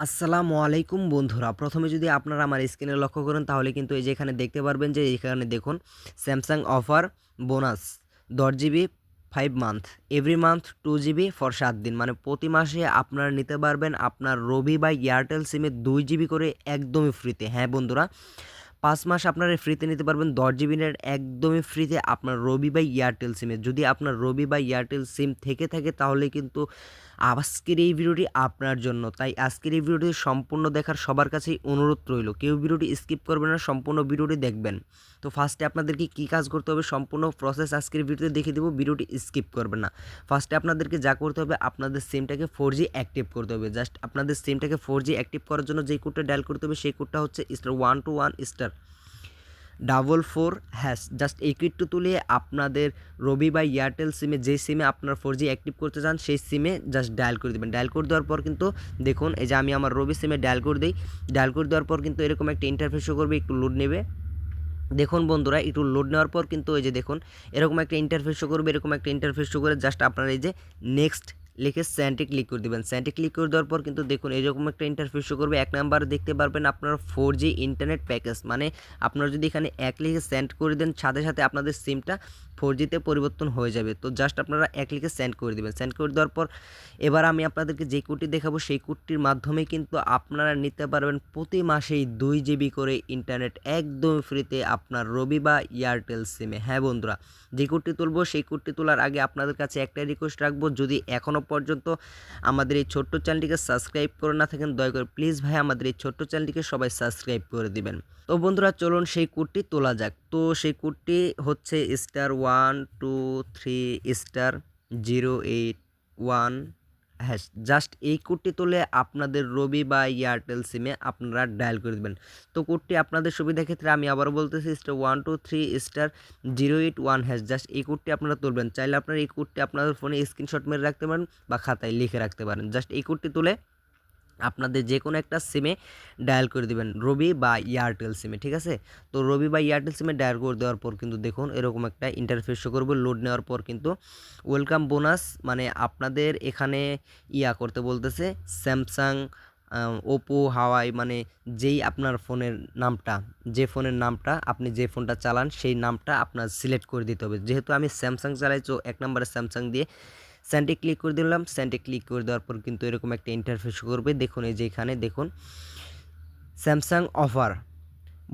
আসসালামু আলাইকুম বন্ধুরা। প্রথমে যদি আপনারা আমার স্ক্রিনে লক্ষ্য করেন, তাহলে কিন্তু এই যে এখানে দেখতে পারবেন যে এখানে দেখুন স্যামসাং অফার বোনাস দশ GB five month every month two GB for সাত দিন। মানে প্রতি মাসে আপনারা নিতে পারবেন আপনার রবি বা এয়ারটেল সিমে দুই জিবি করে একদমই ফ্রিতে হ্যাঁ বন্ধুরা পাঁচ মাস আপনারা ফ্রিতে নিতে পারবেন। দশ জিবি নেট একদমই ফ্রিতে আপনার রবি বা এয়ারটেল সিমে যদি আপনার রবি বা এয়ারটেল সিম থেকে থাকে, তাহলে কিন্তু আজকের এই ভিডিওটি আপনার জন্য। তাই আজকের এই ভিডিওটি সম্পূর্ণ দেখার সবার কাছেই অনুরোধ রইল। কেউ ভিডিওটি স্কিপ করবেন না, সম্পূর্ণ ভিডিওটি দেখবেন। তো ফার্স্টে আপনাদেরকে কী কাজ করতে হবে, সম্পূর্ণ প্রসেস আজকের ভিডিওতে দেখিয়ে দেবো, ভিডিওটি স্কিপ করবেন না। ফার্স্টে আপনাদেরকে যা করতে হবে, আপনাদের সিমটাকে ফোর জি অ্যাক্টিভ করতে হবে। জাস্ট আপনাদের সিমটাকে ফোর জি অ্যাক্টিভ করার জন্য যে কোডটা ডায়াল করতে হবে, সেই কোডটা হচ্ছে star one two one star double four hash. Just এই কিটটু তুলে আপনাদের রবি বা এয়ারটেল সিমে, যে সিমে আপনার ফোর জি অ্যাক্টিভ করতে চান, সেই সিমে জাস্ট ডায়াল করে দেবেন। ডায়াল করে দেওয়ার পর কিন্তু দেখুন, এই যে আমি আমার রবি সিমে ডায়াল করে দিই, ডায়াল করে দেওয়ার পর কিন্তু এরকম একটা ইন্টারফেস শো করবে, একটু লোড নেবে। দেখুন বন্ধুরা, একটু লোড নেওয়ার পর কিন্তু ওই যে দেখুন, এরকম একটা ইন্টারফেস শো করবে, এরকম একটা ইন্টারফেস শো করে জাস্ট আপনার এই যে নেক্সট লিখে স্যান্টে ক্লিক করে দেবেন। স্যান্টে ক্লিক করে দেওয়ার পর কিন্তু দেখুন, এরকম একটা ইন্টারফেস শো করবে। এক নাম্বার দেখতে পারবেন আপনার ফোর জি ইন্টারনেট প্যাকেজ মানে আপনারা যদি এখানে এক লিখে সেন্ড করে দেন, সাথে সাথে আপনাদের সিমটা ফোর জিতে পরিবর্তন হয়ে যাবে। তো জাস্ট আপনারা এক লিখে সেন্ড করে দেবেন। সেন্ড করে দেওয়ার পর এবার আমি আপনাদেরকে যে কোডটি দেখাবো, সেই কোডটির মাধ্যমে কিন্তু আপনারা নিতে পারবেন প্রতি মাসেই দুই জিবি করে ইন্টারনেট একদম ফ্রিতে আপনার রবি বা এয়ারটেল সিমে হ্যাঁ বন্ধুরা, যে কোডটি তুলবো, সেই কোডটি তোলার আগে আপনাদের কাছে একটাই রিকোয়েস্ট রাখব, যদি এখনও পর্যন্ত আমাদের এই ছোট্ট চ্যানেলটিকে সাবস্ক্রাইব করে না থাকেন, দয়া করে প্লিজ ভাই আমাদের এই ছোট্ট চ্যানেলটিকে সবাই সাবস্ক্রাইব করে দিবেন। তো বন্ধুরা চলুন সেই কোডটি তোলা যাক। তো সেই কোডটি হচ্ছে star one two three star zero eight one হ্যাঁ জাস্ট এই কোডটি তুলে আপনাদের রবি বা এয়ারটেল সিমে আপনারা ডায়াল করে দেবেন। তো কোডটি আপনাদের সুবিধা ক্ষেত্রে আমি আবার বলতেছি star one two three star zero eight one hash just এই কোডটি আপনারা তুলবেন। চাইলে আপনারা এই কোডটি আপনাদের ফোনে স্ক্রিনশট মেরে রাখতে পারেন বা খাতায় লিখে রাখতে পারেন। জাস্ট এই কোডটি তুলে আপনাদের যে কোনো একটা সিমে ডায়াল করে দেবেন, রবি বা এয়ারটেল সিমে ঠিক আছে? তো রবি বা এয়ারটেল সিমে ডায়াল করে দেওয়ার পর কিন্তু দেখুন, এরকম একটা ইন্টারফেস শো করবে লোড নেওয়ার পর কিন্তু ওয়েলকাম বোনাস মানে আপনাদের এখানে ইয়া করতে বলতেছে স্যামসাং ওপো হাওয়াই মানে যেই আপনার ফোনের নামটা, যে ফোনের নামটা আপনি যে ফোনটা চালান, সেই নামটা আপনার সিলেক্ট করে দিতে হবে। যেহেতু আমি স্যামসাং চালাই, তো এক নম্বরে স্যামসাং দিয়ে স্যান্ডে ক্লিক করে দিলাম। স্যান্ডে ক্লিক করে দেওয়ার পর কিন্তু এরকম একটা ইন্টারফেস করবে। দেখুন, এই যে এখানে দেখুন। স্যামসাং অফার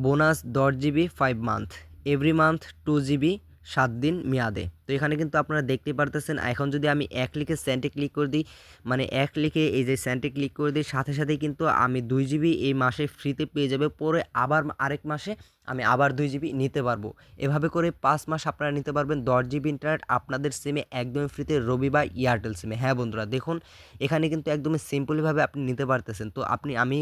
বোনাস দশ GB five month every month two GB সাত দিন মেয়াদে। তো এখানে কিন্তু আপনারা দেখতে পারতেছেন, এখন যদি আমি এক লিখে স্যান্টে ক্লিক করে দিই মানে এক লিখে এই যে স্যান্টে ক্লিক করে দিই, সাথে সাথে কিন্তু আমি দুই জিবি এই মাসে ফ্রিতে পেয়ে যাবে, পরে আবার আরেক মাসে আমি আবার দুই জিবি নিতে পারব। এভাবে করে পাঁচ মাস আপনারা নিতে পারবেন, দশ জিবি ইন্টারনেট আপনাদের সিমে একদমই ফ্রিতে রবি বা এয়ারটেল সিমে হ্যাঁ বন্ধুরা, দেখুন, এখানে কিন্তু একদমই সিম্পলভাবে আপনি নিতে পারতেছেন। তো আপনি, আমি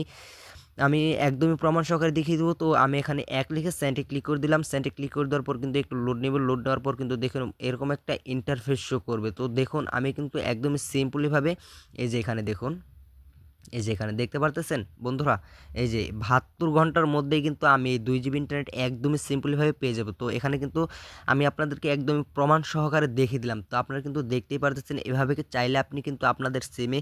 আমি একদমই প্রমাণ সহকারে দেখিয়ে দেবো। তো আমি এখানে এক লিখে সেন্টে ক্লিক করে দিলাম। সেন্টে ক্লিক করে দেওয়ার পর কিন্তু একটু লোড নেবে। লোড নেওয়ার পর কিন্তু দেখুন এরকম একটা ইন্টারফেস শো করবে। তো দেখুন আমি কিন্তু একদমই সিম্পলিভাবে এই যে এখানে দেখুন, এই যে এখানে দেখতে পারতেছেন বন্ধুরা? এই যে বাহাত্তর ঘণ্টার মধ্যেই কিন্তু আমি এই দুই জিবি ইন্টারনেট একদমই সিম্পলিভাবে পেয়ে যাব। তো এখানে কিন্তু আমি আপনাদেরকে একদমই প্রমাণ সহকারে দেখিয়ে দিলাম। তো আপনারা কিন্তু দেখতেই পারতেছেন। এভাবে চাইলে আপনি কিন্তু আপনাদের সিমে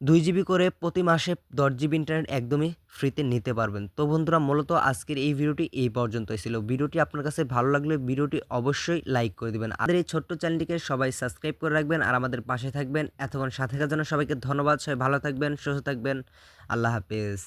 দুই জিবি করে প্রতি মাসে দশ জিবি ইন্টারনেট একদমই ফ্রিতে নিতে পারবেন। তো বন্ধুরা, মূলত আজকের এই ভিডিওটি এই পর্যন্তই ছিল। ভিডিওটি আপনার কাছে ভালো লাগলে ভিডিওটি অবশ্যই লাইক করে দেবেন। আমাদের এই ছোট্ট চ্যানেলটিকে সবাই সাবস্ক্রাইব করে রাখবেন আর আমাদের পাশে থাকবেন। এতক্ষণ সাথে থাকার জন্য সবাইকে ধন্যবাদ। সবাই ভালো থাকবেন, সুস্থ থাকবেন। আল্লাহ হাফেজ।